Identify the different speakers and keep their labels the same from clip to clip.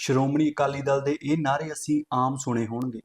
Speaker 1: ਸ਼੍ਰੋਮਣੀ ਅਕਾਲੀ ਦਲ ਦੇ ਇਹ ਨਾਅਰੇ ਅਸੀਂ ਆਮ ਸੁਣੇ ਹੋਣਗੇ।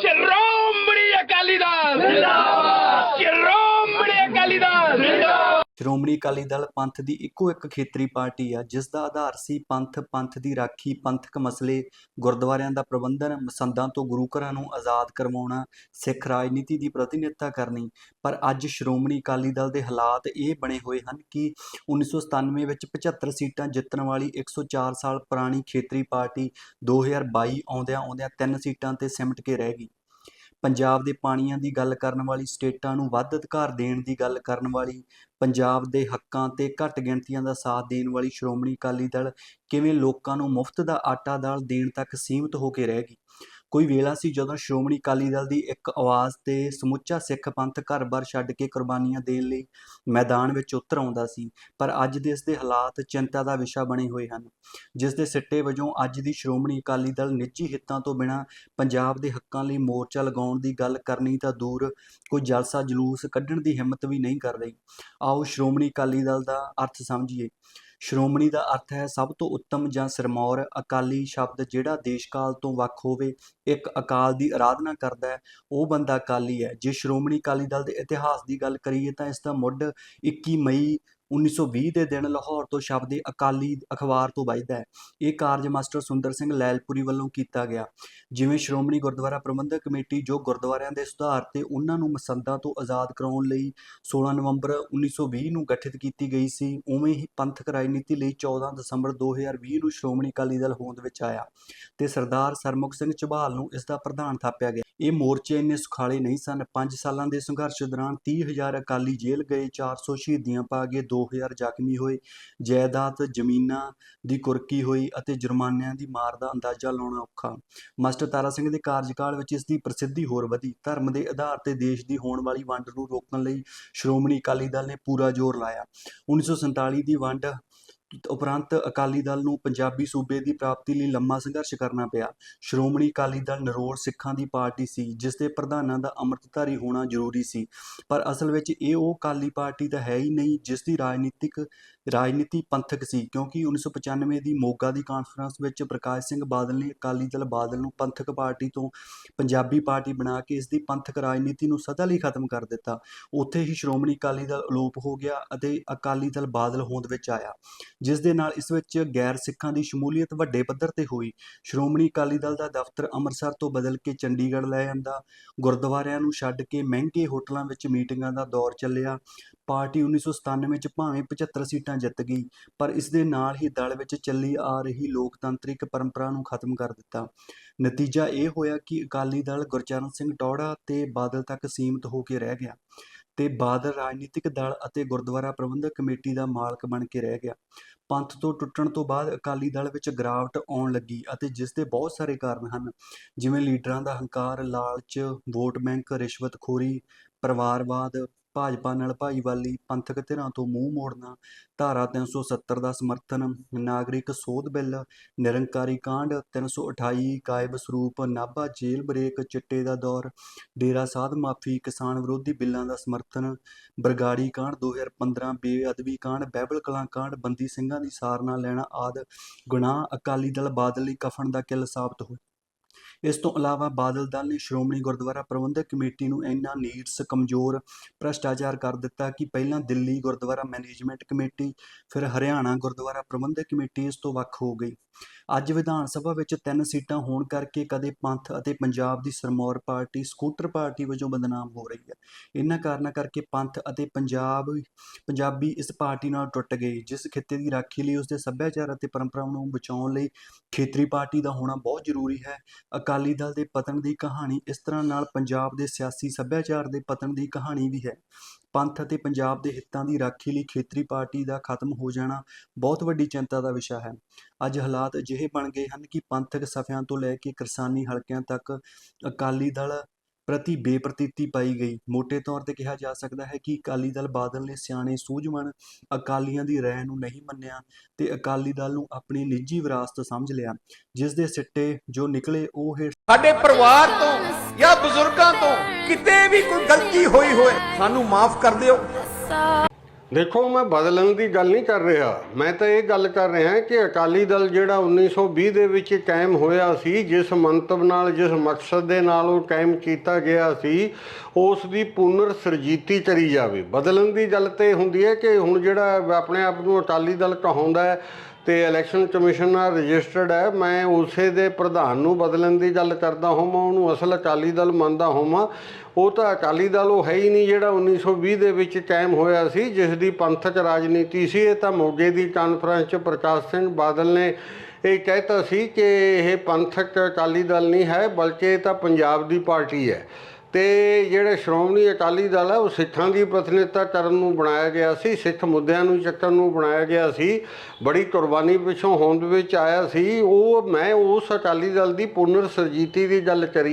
Speaker 2: ਸ਼੍ਰੋਮਣੀ ਅਕਾਲੀ ਦਲ। ਜਿੰਦਾਬਾਦ। ਸ਼੍ਰੋਮਣੀ ਅਕਾਲੀ ਦਲ। ਜਿੰਦਾਬਾਦ
Speaker 1: ਸ਼੍ਰੋਮਣੀ ਅਕਾਲੀ ਦਲ ਪੰਥ ਦੀ ਇੱਕੋ ਇੱਕ ਖੇਤਰੀ ਪਾਰਟੀ ਆ, ਜਿਸ ਦਾ ਆਧਾਰ ਸੀ ਪੰਥ ਪੰਥ ਦੀ ਰਾਖੀ, ਪੰਥਕ ਮਸਲੇ, ਗੁਰਦੁਆਰਿਆਂ ਦਾ ਪ੍ਰਬੰਧਨ, ਮਸੰਦਾਂ ਤੋਂ ਗੁਰੂ ਘਰਾਂ ਨੂੰ ਆਜ਼ਾਦ ਕਰਵਾਉਣਾ, ਸਿੱਖ ਰਾਜਨੀਤੀ ਦੀ ਪ੍ਰਤੀਨਿਧਤਾ ਕਰਨੀ। ਪਰ ਅੱਜ ਸ਼੍ਰੋਮਣੀ ਅਕਾਲੀ ਦਲ ਦੇ ਹਾਲਾਤ ਇਹ ਬਣੇ ਹੋਏ ਹਨ ਕਿ 1997 ਵਿੱਚ 75 ਸੀਟਾਂ ਜਿੱਤਣ ਵਾਲੀ 104 ਸਾਲ ਪੁਰਾਣੀ ਖੇਤਰੀ ਪਾਰਟੀ 2022 ਆਉਂਦਿਆਂ ਆਉਂਦਿਆਂ ਤਿੰਨ ਸੀਟਾਂ ਤੇ ਸਿਮਟ ਕੇ ਰਹਿ ਗਈ। ਪੰਜਾਬ ਦੇ ਪਾਣੀਆਂ ਦੀ ਗੱਲ ਕਰਨ ਵਾਲੀ, ਸਟੇਟਾਂ ਨੂੰ ਵੱਧ ਅਧਿਕਾਰ ਦੇਣ ਦੀ ਗੱਲ ਕਰਨ ਵਾਲੀ, ਪੰਜਾਬ ਦੇ ਹੱਕਾਂ ਤੇ ਘੱਟ ਗਿਣਤੀਆਂ ਦਾ ਸਾਥ ਦੇਣ ਵਾਲੀ ਸ਼੍ਰੋਮਣੀ ਅਕਾਲੀ ਦਲ ਕਿਵੇਂ ਲੋਕਾਂ ਨੂੰ ਮੁਫਤ ਦਾ ਆਟਾ ਦਾਲ ਦੇਣ ਤੱਕ ਸੀਮਿਤ ਹੋ ਕੇ ਰਹਿ ਗਈ? ਕੋਈ ਵੇਲਾ ਸੀ ਜਦੋਂ ਸ਼੍ਰੋਮਣੀ ਅਕਾਲੀ ਦਲ ਦੀ ਇੱਕ ਆਵਾਜ਼ ਤੇ ਸਮੁੱਚਾ ਸਿੱਖ ਪੰਥ ਘਰ-ਬਾਰ ਛੱਡ ਕੇ ਕੁਰਬਾਨੀਆਂ ਦੇਣ ਲਈ ਮੈਦਾਨ ਵਿੱਚ ਉਤਰ ਆਉਂਦਾ ਸੀ, ਪਰ ਅੱਜ ਦੇ ਇਸ ਦੇ ਹਾਲਾਤ ਚਿੰਤਾ ਦਾ ਵਿਸ਼ਾ ਬਣੇ ਹੋਏ ਹਨ। ਜਿਸ ਦੇ ਸਿੱਟੇ ਵਜੋਂ ਅੱਜ ਦੀ ਸ਼੍ਰੋਮਣੀ ਅਕਾਲੀ ਦਲ ਨਿੱਜੀ ਹਿੱਤਾਂ ਤੋਂ ਬਿਨਾਂ ਪੰਜਾਬ ਦੇ ਹੱਕਾਂ ਲਈ ਮੋਰਚਾ ਲਗਾਉਣ ਦੀ ਗੱਲ ਕਰਨੀ ਤਾਂ ਦੂਰ, ਕੋਈ ਜਲਸਾ ਜਲੂਸ ਕੱਢਣ ਦੀ ਹਿੰਮਤ ਵੀ ਨਹੀਂ ਕਰ ਰਹੀ। ਆਓ ਸ਼੍ਰੋਮਣੀ ਅਕਾਲੀ ਦਲ ਦਾ ਅਰਥ ਸਮਝੀਏ। ਸ਼੍ਰੋਮਣੀ ਦਾ ਅਰਥ ਹੈ ਸਭ ਤੋਂ ਉੱਤਮ ਜਾਂ ਸਿਰਮੌਰ ਅਕਾਲੀ ਸ਼ਬਦ ਜਿਹੜਾ ਦੇਸ਼ ਕਾਲ ਤੋਂ ਵੱਖ ਹੋਵੇ, ਇੱਕ ਅਕਾਲ ਦੀ ਆਰਾਧਨਾ ਕਰਦਾ ਹੈ, ਉਹ ਬੰਦਾ ਅਕਾਲੀ ਹੈ। ਜੇ ਸ਼੍ਰੋਮਣੀ ਅਕਾਲੀ ਦਲ ਦੇ ਇਤਿਹਾਸ ਦੀ ਗੱਲ ਕਰੀਏ ਤਾਂ ਇਸ ਦਾ ਮੁੱਢ 21 ਮਈ 1920 ਦੇ ਦਿਨ ਲਾਹੌਰ ਤੋਂ ਸ਼ਬਦ ਅਕਾਲੀ ਅਖਬਾਰ ਤੋਂ ਵੱਜਦਾ ਹੈ। ਇਹ ਕਾਰਜ ਮਾਸਟਰ ਸੁੰਦਰ ਸਿੰਘ ਲੈਲਪੁਰੀ ਵੱਲੋਂ ਕੀਤਾ ਗਿਆ। ਜਿਵੇਂ ਸ਼੍ਰੋਮਣੀ ਗੁਰਦੁਆਰਾ ਪ੍ਰਬੰਧਕ ਕਮੇਟੀ ਜੋ ਗੁਰਦੁਆਰਿਆਂ ਦੇ ਸੁਧਾਰ ਤੇ ਉਹਨਾਂ ਨੂੰ ਮਸੰਦਾਂ ਤੋਂ ਆਜ਼ਾਦ ਕਰਾਉਣ ਲਈ 16 ਨਵੰਬਰ 1920 ਨੂੰ ਗਠਿਤ ਕੀਤੀ ਗਈ ਸੀ, ਉਵੇਂ ਹੀ ਪੰਥਕ ਰਾਜਨੀਤੀ ਲਈ 14 ਦਸੰਬਰ 2020 ਨੂੰ ਸ਼੍ਰੋਮਣੀ ਅਕਾਲੀ ਦਲ ਹੋਂਦ ਵਿੱਚ ਆਇਆ ਤੇ ਸਰਦਾਰ ਸਰਮੁਖ ਸਿੰਘ ਝਬਾਲ ਨੂੰ ਇਸ ਦਾ ਪ੍ਰਧਾਨ ਥਾਪਿਆ ਗਿਆ। ਇਹ ਮੋਰਚੇ ਇੰਨੇ ਸੁਖਾਲੇ ਨਹੀਂ ਸਨ। 5 ਸਾਲਾਂ ਦੇ ਸੰਘਰਸ਼ ਦੌਰਾਨ 30000 ਅਕਾਲੀ ਜੇਲ੍ਹ ਗਏ 400 ਸ਼ਹੀਦੀਆਂ ਪਾ ਗਏ 2000 ਜ਼ਖਮੀ ਹੋਏ, ਜਾਇਦਾਦ ਜ਼ਮੀਨਾਂ ਦੀ ਕੁਰਕੀ ਹੋਈ ਅਤੇ ਜੁਰਮਾਨਿਆਂ ਦੀ ਮਾਰ ਦਾ ਅੰਦਾਜ਼ਾ ਲਾਉਣਾ ਔਖਾ। ਮਾਸਟਰ ਤਾਰਾ ਸਿੰਘ ਦੇ ਕਾਰਜਕਾਲ ਵਿੱਚ ਇਸ ਦੀ ਪ੍ਰਸਿੱਧੀ ਹੋਰ ਵਧੀ। ਧਰਮ ਦੇ ਆਧਾਰ ਤੇ ਦੇਸ਼ ਦੀ ਹੋਣ ਵਾਲੀ ਵੰਡ ਨੂੰ ਰੋਕਣ ਲਈ ਸ਼੍ਰੋਮਣੀ ਅਕਾਲੀ ਦਲ ਨੇ ਪੂਰਾ ਜ਼ੋਰ ਲਾਇਆ। 1947 ਦੀ ਵੰਡ ਉਪਰੰਤ ਅਕਾਲੀ ਦਲ ਨੂੰ ਪੰਜਾਬੀ ਸੂਬੇ ਦੀ ਪ੍ਰਾਪਤੀ ਲਈ ਲੰਮਾ ਸੰਘਰਸ਼ ਕਰਨਾ ਪਿਆ। ਸ਼੍ਰੋਮਣੀ ਅਕਾਲੀ ਦਲ ਨਰੋੜ ਸਿੱਖਾਂ ਦੀ ਪਾਰਟੀ ਸੀ, ਜਿਸ ਦੇ ਪ੍ਰਧਾਨਾਂ ਦਾ ਅੰਮ੍ਰਿਤਧਾਰੀ ਹੋਣਾ ਜ਼ਰੂਰੀ ਸੀ। ਪਰ ਅਸਲ ਵਿੱਚ ਇਹ ਉਹ ਅਕਾਲੀ ਪਾਰਟੀ ਤਾਂ ਹੈ ਹੀ ਨਹੀਂ, ਜਿਸ ਦੀ ਰਾਜਨੀਤਿਕ, ਰਾਜਨੀਤੀ ਪੰਥਕ ਸੀ, ਕਿਉਂਕਿ 1995 ਦੀ ਮੋਗਾ ਦੀ ਕਾਨਫਰੰਸ ਵਿੱਚ ਪ੍ਰਕਾਸ਼ ਸਿੰਘ ਬਾਦਲ ਨੇ ਅਕਾਲੀ ਦਲ ਬਾਦਲ ਨੂੰ ਪੰਥਕ ਪਾਰਟੀ ਤੋਂ ਪੰਜਾਬੀ ਪਾਰਟੀ ਬਣਾ ਕੇ ਇਸ ਦੀ ਪੰਥਕ ਰਾਜਨੀਤੀ ਨੂੰ ਸਦਾ ਲਈ ਖਤਮ ਕਰ ਦਿੱਤਾ। ਉੱਥੇ ਹੀ ਸ਼੍ਰੋਮਣੀ ਅਕਾਲੀ ਦਲ ਅਲੋਪ ਹੋ ਗਿਆ ਅਤੇ ਅਕਾਲੀ ਦਲ ਬਾਦਲ ਹੋਂਦ ਵਿੱਚ ਆਇਆ। ਜਿਸ ਦੇ ਨਾਲ ਇਸ ਵਿੱਚ ਗੈਰ ਸਿੱਖਾਂ ਦੀ ਸ਼ਮੂਲੀਅਤ ਵੱਡੇ ਪੱਧਰ ਤੇ ਹੋਈ। ਸ਼੍ਰੋਮਣੀ ਅਕਾਲੀ ਦਲ ਦਾ ਦਫ਼ਤਰ ਅੰਮ੍ਰਿਤਸਰ ਤੋਂ ਬਦਲ ਕੇ ਚੰਡੀਗੜ੍ਹ ਲੈ ਜਾਂਦਾ ਗੁਰਦੁਆਰਿਆਂ ਨੂੰ ਛੱਡ ਕੇ ਮਹਿੰਗੇ ਹੋਟਲਾਂ ਵਿੱਚ ਮੀਟਿੰਗਾਂ ਦਾ ਦੌਰ ਚੱਲਿਆ। ਪਾਰਟੀ 1997 ਵਿੱਚ ਭਾਵੇਂ 75 ਸੀਟਾਂ ਜਿੱਤ ਗਈ, ਪਰ ਇਸ ਦੇ ਨਾਲ ਹੀ ਦਲ ਵਿੱਚ ਚੱਲੀ ਆ ਰਹੀ ਲੋਕਤੰਤਰਿਕ ਪਰੰਪਰਾ ਨੂੰ ਖਤਮ ਕਰ ਦਿੱਤਾ। ਨਤੀਜਾ ਇਹ ਹੋਇਆ ਕਿ ਅਕਾਲੀ ਦਲ ਗੁਰਚਰਨ ਸਿੰਘ ਟੌੜਾ ਤੇ ਬਾਦਲ ਤੱਕ ਸੀਮਿਤ ਹੋ ਕੇ ਰਹਿ ਗਿਆ। ਤੇ ਬਾਦਲ ਰਾਜਨੀਤਿਕ ਦਲ ਅਤੇ ਗੁਰਦੁਆਰਾ ਪ੍ਰਬੰਧਕ ਕਮੇਟੀ ਦਾ ਮਾਲਕ ਬਣ ਕੇ ਰਹਿ ਗਿਆ। ਪੰਥ ਤੋਂ ਟੁੱਟਣ ਤੋਂ ਬਾਅਦ ਅਕਾਲੀ ਦਲ ਵਿੱਚ ਗਰਾਵਟ ਆਉਣ ਲੱਗੀ ਅਤੇ ਜਿਸ ਦੇ ਬਹੁਤ ਸਾਰੇ ਕਾਰਨ ਹਨ। ਜਿਵੇਂ ਲੀਡਰਾਂ ਦਾ ਹੰਕਾਰ, ਲਾਲਚ, ਵੋਟ ਬੈਂਕ, ਰਿਸ਼ਵਤਖੋਰੀ, ਪਰਿਵਾਰਵਾਦ ਭਾਜਪਾ ਨਾਲ ਭਾਈਵਾਲੀ ਪੰਥਕ ਧਿਰਾਂ ਤੋਂ ਮੂੰਹ ਮੋੜਨਾ, ਧਾਰਾ 370 ਦਾ ਸਮਰਥਨ, ਨਾਗਰਿਕ ਸੋਧ ਬਿੱਲ, ਨਿਰੰਕਾਰੀ ਕਾਂਡ 328 ਗਾਇਬ ਸਰੂਪ, ਨਾਭਾ ਜੇਲ੍ਹ ਬ੍ਰੇਕ ਚਿੱਟੇ ਦਾ ਦੌਰ, ਡੇਰਾ ਸਾਧ ਮਾਫੀ, ਕਿਸਾਨ ਵਿਰੋਧੀ ਬਿੱਲਾਂ ਦਾ ਸਮਰਥਨ, ਬਰਗਾੜੀ ਕਾਂਡ 2015 ਬੇਅਦਬੀ ਕਾਂਡ, ਬਹਿਬਲ ਕਲਾਂ ਕਾਂਡ, ਬੰਦੀ ਸਿੰਘਾਂ ਦੀ ਸਾਰਨਾ ਲੈਣਾ ਆਦ, ਗੁਨਾਹ, ਅਕਾਲੀ ਦਲ ਬਾਦਲ ਲਈ ਕਫਨ ਦਾ ਕਿੱਲ ਸਾਬਤ ਹੋਏ ਇਸ ਤੋਂ ਇਲਾਵਾ ਬਾਦਲ ਦਲ ਨੇ ਸ਼੍ਰੋਮਣੀ ਗੁਰਦੁਆਰਾ ਪ੍ਰਬੰਧਕ ਕਮੇਟੀ ਨੂੰ ਇੰਨਾ ਨੀਰਸ, ਕਮਜ਼ੋਰ, ਭ੍ਰਸ਼ਟਾਚਾਰ ਕਰ ਦਿੱਤਾ ਕਿ ਪਹਿਲਾਂ ਦਿੱਲੀ ਗੁਰਦੁਆਰਾ ਮੈਨੇਜਮੈਂਟ ਕਮੇਟੀ, ਫਿਰ ਹਰਿਆਣਾ ਗੁਰਦੁਆਰਾ ਪ੍ਰਬੰਧਕ ਕਮੇਟੀ ਇਸ ਤੋਂ ਵੱਖ ਹੋ ਗਈ। ਅੱਜ ਵਿਧਾਨ ਸਭਾ ਵਿੱਚ ਤਿੰਨ ਸੀਟਾਂ ਹੋਣ ਕਰਕੇ ਕਦੇ ਪੰਥ ਅਤੇ ਪੰਜਾਬ ਦੀ ਸਰਮੌਰ ਪਾਰਟੀ, ਸਕੂਟਰ ਪਾਰਟੀ ਵਜੋਂ ਬਦਨਾਮ ਹੋ ਰਹੀ ਹੈ। ਇਹਨਾਂ ਕਾਰਨਾਂ ਕਰਕੇ ਪੰਥ ਅਤੇ ਪੰਜਾਬ, ਪੰਜਾਬੀ ਇਸ ਪਾਰਟੀ ਨਾਲ ਟੁੱਟ ਗਏ, ਜਿਸ ਖਿੱਤੇ ਦੀ ਰਾਖੀ ਲਈ ਉਸਦੇ ਸੱਭਿਆਚਾਰ ਅਤੇ ਪਰੰਪਰਾਵਾਂ ਨੂੰ ਬਚਾਉਣ ਲਈ ਖੇਤਰੀ ਪਾਰਟੀ ਦਾ ਹੋਣਾ ਬਹੁਤ ਜ਼ਰੂਰੀ ਹੈ। ਅਕਾਲੀ ਦਲ ਦੇ ਪਤਨ ਦੀ ਕਹਾਣੀ ਇਸ ਤਰ੍ਹਾਂ ਨਾਲ ਪੰਜਾਬ ਦੇ ਸਿਆਸੀ ਸੱਭਿਆਚਾਰ ਦੇ ਪਤਨ ਦੀ ਕਹਾਣੀ ਵੀ ਹੈ। ਪੰਥ ਅਤੇ ਪੰਜਾਬ ਦੇ ਹਿੱਤਾਂ ਦੀ ਰਾਖੀ ਲਈ ਖੇਤਰੀ ਪਾਰਟੀ ਦਾ ਖਤਮ ਹੋ ਜਾਣਾ ਬਹੁਤ ਵੱਡੀ ਚਿੰਤਾ ਦਾ ਵਿਸ਼ਾ ਹੈ। ਅੱਜ ਹਾਲਾਤ ਅਜਿਹੇ ਬਣ ਗਏ ਹਨ ਕਿ ਪੰਥਕ ਸਫ਼ਿਆਂ ਤੋਂ ਲੈ ਕੇ ਕਿਰਸਾਨੀ ਹਲਕਿਆਂ ਤੱਕ ਅਕਾਲੀ ਦਲ ਪ੍ਰਤੀ ਬੇਪ੍ਰਤੀਤੀ ਪਾਈ ਗਈ। ਮੋٹے ਤੌਰ ਤੇ ਕਿਹਾ ਜਾ ਸਕਦਾ ਹੈ ਕਿ ਅਕਾਲੀ ਦਲ ਬਾਦਲ ਨੇ ਸਿਆਣੇ ਸੂਝਵਾਨ ਅਕਾਲੀਆਂ ਦੀ ਰਾਏ ਨੂੰ ਨਹੀਂ ਮੰਨਿਆ ਤੇ ਅਕਾਲੀ ਦਲ ਨੂੰ ਆਪਣੀ ਨਿੱਜੀ ਵਿਰਾਸਤ ਸਮਝ ਲਿਆ, ਜਿਸ ਦੇ ਸਿੱਟੇ ਜੋ ਨਿਕਲੇ ਉਹ ਹੇਠ
Speaker 3: ਸਾਡੇ ਪਰਿਵਾਰ ਤੋਂ ਜਾਂ ਬਜ਼ੁਰਗਾਂ ਤੋਂ ਕਿਤੇ ਵੀ ਕੋਈ ਗਲਤੀ ਹੋਈ ਹੋਏ, ਸਾਨੂੰ ਮਾਫ ਕਰ ਦਿਓ।
Speaker 4: ਦੇਖੋ, ਮੈਂ ਬਦਲਣ ਦੀ ਗੱਲ ਨਹੀਂ ਕਰ ਰਿਹਾ। ਮੈਂ ਤਾਂ ਇਹ ਗੱਲ ਕਰ ਰਿਹਾ ਕਿ ਅਕਾਲੀ ਦਲ ਜਿਹੜਾ 1920 ਦੇ ਵਿੱਚ ਕਾਇਮ ਹੋਇਆ ਸੀ, ਜਿਸ ਮੰਤਵ ਨਾਲ, ਜਿਸ ਮਕਸਦ ਦੇ ਨਾਲ ਉਹ ਕਾਇਮ ਕੀਤਾ ਗਿਆ ਸੀ, ਉਸ ਦੀ ਪੁਨਰ ਸਰਜੀਤੀ ਕਰੀ ਜਾਵੇ। ਬਦਲਣ ਦੀ ਗੱਲ ਤੇ ਹੁੰਦੀ ਹੈ ਕਿ ਹੁਣ ਜਿਹੜਾ ਆਪਣੇ ਆਪ ਨੂੰ ਅਕਾਲੀ ਦਲ ਕਹਾਉਂਦਾ ਹੈ ਤੇ ਇਲੈਕਸ਼ਨ ਕਮਿਸ਼ਨ ਨਾਲ ਰਜਿਸਟਰਡ ਹੈ। ਮੈਂ ਉਸੇ ਦੇ ਪ੍ਰਧਾਨ ਨੂੰ ਬਦਲਣ ਦੀ ਗੱਲ ਕਰਦਾ ਹੋਵਾਂ ਉਹਨੂੰ ਅਸਲ ਅਕਾਲੀ ਦਲ ਮੰਨਦਾ ਹੋਵਾਂ ਉਹ ਤਾਂ ਅਕਾਲੀ ਦਲ ਉਹ ਹੈ ਹੀ ਨਹੀਂ ਜਿਹੜਾ 1920 ਦੇ ਵਿੱਚ ਕਾਇਮ ਹੋਇਆ ਸੀ, ਜਿਸ ਦੀ ਪੰਥਕ ਰਾਜਨੀਤੀ ਸੀ। ਇਹ ਤਾਂ ਮੋਗੇ ਦੀ ਕਾਨਫਰੰਸ 'ਚ ਪ੍ਰਕਾਸ਼ ਸਿੰਘ ਬਾਦਲ ਨੇ ਇਹ ਕਹਿਤਾ ਸੀ ਕਿ ਇਹ ਪੰਥਕ ਅਕਾਲੀ ਦਲ ਨਹੀਂ ਹੈ, ਬਲਕਿ ਇਹ ਤਾਂ ਪੰਜਾਬ ਦੀ ਪਾਰਟੀ ਹੈ। ਤੇ ਜਿਹੜੇ ਸ਼੍ਰੋਮਣੀ ਅਕਾਲੀ ਦਲ ਹੈ ਉਹ ਸਿੱਖਾਂ ਦੀ ਪ੍ਰਤੀਨਿਧਤਾ ਕਰਨ ਨੂੰ ਬਣਾਇਆ ਗਿਆ ਸੀ, ਸਿੱਖ ਮੁੱਦਿਆਂ ਨੂੰ ਚੱਕਣ ਨੂੰ ਬਣਾਇਆ ਗਿਆ ਸੀ। ਬੜੀ ਕੁਰਬਾਨੀ ਪਿੱਛੋਂ ਹੋਂਦ ਵਿੱਚ ਆਇਆ ਸੀ। ਉਹ, ਮੈਂ ਉਸ ਅਕਾਲੀ ਦਲ ਦੀ ਪੁਨਰ ਸਰਜੀਤੀ ਦੀ ਗੱਲ ਕਰੀ